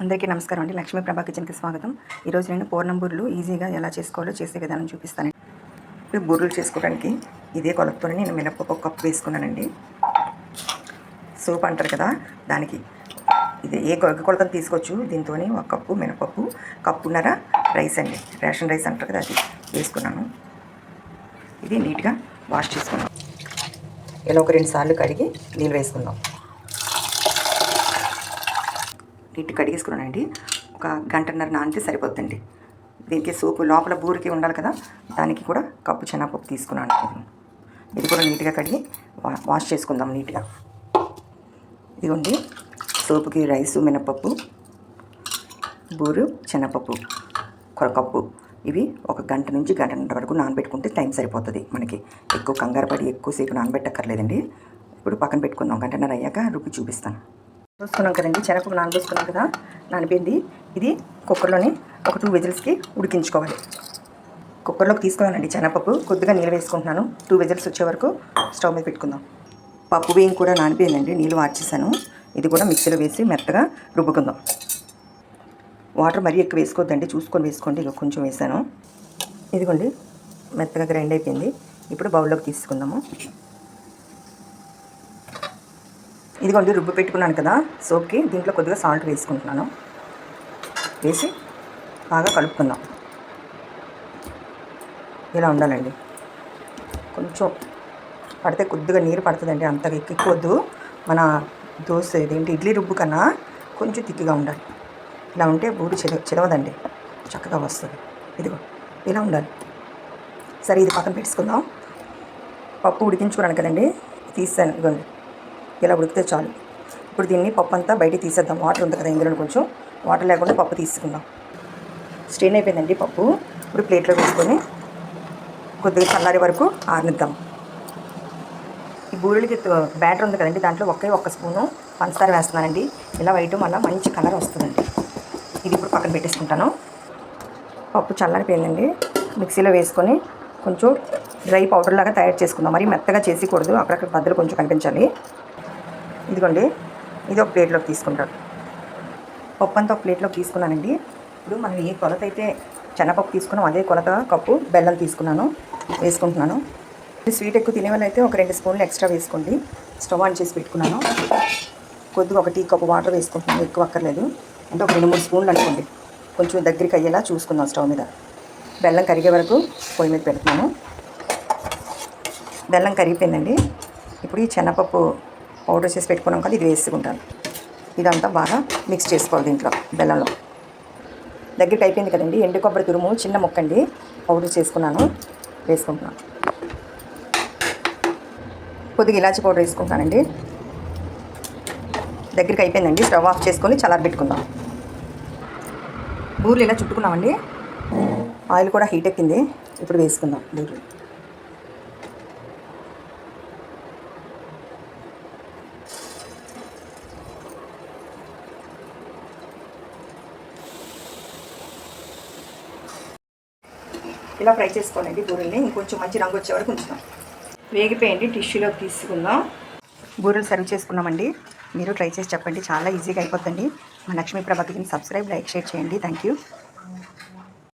అందరికీ నమస్కారం అండి. లక్ష్మీ ప్రభా కిచెన్కి స్వాగతం. ఈరోజు నేను పూర్ణం బూరెలు ఈజీగా ఎలా చేసుకోవాలో చేసే విధానం చూపిస్తాను ఇప్పుడు బుర్రులు చేసుకోవడానికి ఇదే కొలతతో నేను మినపప్పు ఒక కప్పు వేసుకున్నానండి. సూప్ అంటారు కదా దానికి ఇది ఏ కొ- కొలతను తీసుకోవచ్చు? దీంతో ఒక కప్పు మినపప్పు కప్పున్నర రైస్ అండి. రేషన్ రైస్ అంటారు కదా అది వేసుకున్నాను. ఇది నీట్గా వాష్ చేసుకున్నాం ఇలా ఒక రెండు సార్లు కడిగి నీళ్ళు వేసుకుందాం. నీట్ కడిగేసుకున్నానండి. ఒక గంటన్నర నానితే సరిపోతుందండి దీనికి సూపు లోపల బూరికి ఉండాలి కదా దానికి కూడా కప్పు శనగపప్పు తీసుకున్నాను. ఇది కూడా నీట్గా కడిగి వా- వాష్ చేసుకుందాం నీట్గా. ఇదిగోండి సూపుకి రైసు మినపప్పు బూరు శనగపప్పు ఒక ఇవి ఒక గంట నుంచి గంటన్నర వరకు నానబెట్టుకుంటే టైం సరిపోతుంది మనకి. ఎక్కువ కంగారు పడి ఎక్కువసేపు నానబెట్టక్కర్లేదండి. ఇప్పుడు పక్కన పెట్టుకుందాం. గంటన్నర అయ్యాక రుబ్బి చూపిస్తాను. చూసుకున్నాం కదండి శనగపప్పు నానబోసుకున్నాం కదా నానిపోయింది. ఇది కుక్కర్లోని ఒక టూ విజిల్స్కి ఉడికించుకోవాలి. కుక్కర్లోకి తీసుకున్నానండి శనగపప్పు కొద్దిగా నీళ్ళు వేసుకుంటున్నాను. టూ విజిల్స్ వచ్చే వరకు స్టవ్ మీద పెట్టుకుందాం. పప్పు బియ్యం కూడా నానిపోయిందండి నీళ్ళు వాడ్చేసాను ఇది కూడా మిక్సీలో వేసి మెత్తగా రుబ్బుకుందాం. వాటర్ మరీ ఎక్కువ వేసుకోవద్దండి చూసుకొని వేసుకోండి. ఇక కొంచెం వేసాను. ఇదిగోండి మెత్తగా గ్రైండ్ అయిపోయింది. ఇప్పుడు బౌల్లోకి తీసుకుందాము. ఇదిగోండి రుబ్బు పెట్టుకున్నాను కదా. సోప్కి దీంట్లో కొద్దిగా సాల్ట్ వేసుకుంటున్నాను. వేసి బాగా కలుపుకుందాం. ఇలా ఉండాలండి. కొంచెం పడితే కొద్దిగా నీరు పడుతుందండి అంత ఎక్కిపోద్దు. మన దోశ ఇదేంటి ఇడ్లీ రుబ్బు కన్నా కొంచెం తిక్కిగా ఉండాలి. ఇలా ఉంటే బూడి చిల చిలవదండి చక్కగా వస్తుంది. ఇదిగో ఇలా ఉండాలి. సరే ఇది పక్కన పెట్టుకుందాం. పప్పు ఉడికించుకున్నాను కదండి. తీసాను ఇదిగోండి. ఇలా ఉడికితే చాలు. ఇప్పుడు దీన్ని పప్పు అంతా బయటికి తీసేద్దాం. వాటర్ ఉంది కదా ఇందులో కొంచెం. వాటర్ లేకుండా పప్పు తీసుకుందాం. స్ట్రెయిన్ అయిపోయిందండి పప్పు. ఇప్పుడు ప్లేట్లో వేసుకొని కొద్దిగా చల్లారి వరకు ఆరనిద్దాం. ఈ బూరెలకి బ్యాటర్ ఉంది కదండి దాంట్లో ఒకే ఒక్క స్పూను పంచదార వేస్తున్నానండి. ఇలా వేయటం వల్ల మంచి కలర్ వస్తుందండి. ఇది ఇప్పుడు పక్కన పెట్టేసుకుంటాను. పప్పు చల్లారిపోయిందండి. మిక్సీలో వేసుకొని కొంచెం డ్రై పౌడర్ లాగా తయారు చేసుకుందాం. మరి మెత్తగా చేసేకూడదు అక్కడక్కడ బద్దలు కొంచెం కనిపించాలి. ఇదిగోండి ఇది ఒక ప్లేట్లోకి తీసుకుంటారు. పప్పు అంతా ఒక ప్లేట్లోకి తీసుకున్నానండి. ఇప్పుడు మనం ఏ కొలత అయితే శనగపప్పు తీసుకున్నాం అదే కొలత కప్పు బెల్లం తీసుకున్నాను వేసుకుంటున్నాను. స్వీట్ ఎక్కువ తినే వాళ్ళైతే ఒక రెండు స్పూన్లు ఎక్స్ట్రా వేసుకోండి. స్టవ్ ఆన్ చేసి పెట్టుకున్నాను. కొద్దిగా ఒక టీ కప్పు వాటర్ వేసుకుంటున్నాను ఎక్కువ అక్కర్లేదు. అంటే ఒక రెండు మూడు స్పూన్లు అనుకోండి. కొంచెం దగ్గరికి అయ్యేలా చూసుకుందాం స్టవ్ మీద. బెల్లం కరిగే వరకు పొయ్యి మీద పెడుతున్నాను. బెల్లం కరిగిపోయిందండి. ఇప్పుడు ఈ శనగపప్పు పౌడర్ చేసి పెట్టుకున్నాం కదా ఇది వేసుకుంటాను. ఇదంతా బాగా మిక్స్ చేసుకోవాలి దీంట్లో బెల్లంలో. దగ్గరికి అయిపోయింది కదండి ఎండు కొబ్బరి తురుము చిన్న ముక్క అండి పౌడర్ చేసుకున్నాను వేసుకుంటున్నాను. కొద్దిగా ఇలాచి పౌడర్ వేసుకుంటానండి. దగ్గరికి అయిపోయిందండి స్టవ్ ఆఫ్ చేసుకొని చల్లారబెట్టుకుందాం బూర్లు ఇలా చుట్టుకున్నామండి. ఆయిల్ కూడా హీట్ ఎక్కింది ఇప్పుడు వేసుకుందాం బూర్లు. ఇలా ఫ్రై చేసుకోవాలండి బూరెల్ని. ఇంకొంచెం మంచి రంగు వచ్చే వరకు ఉంచుదాం. వేగిపోయండి టిష్యూలోకి తీసుకుందాం. బూరెలు సర్వ్ చేసుకున్నామండి. మీరు ట్రై చేసి చెప్పండి. చాలా ఈజీగా అయిపోతుంది మా లక్ష్మీ ప్రభాకి సబ్స్క్రైబ్ లైక్ షేర్ చేయండి. Thank you.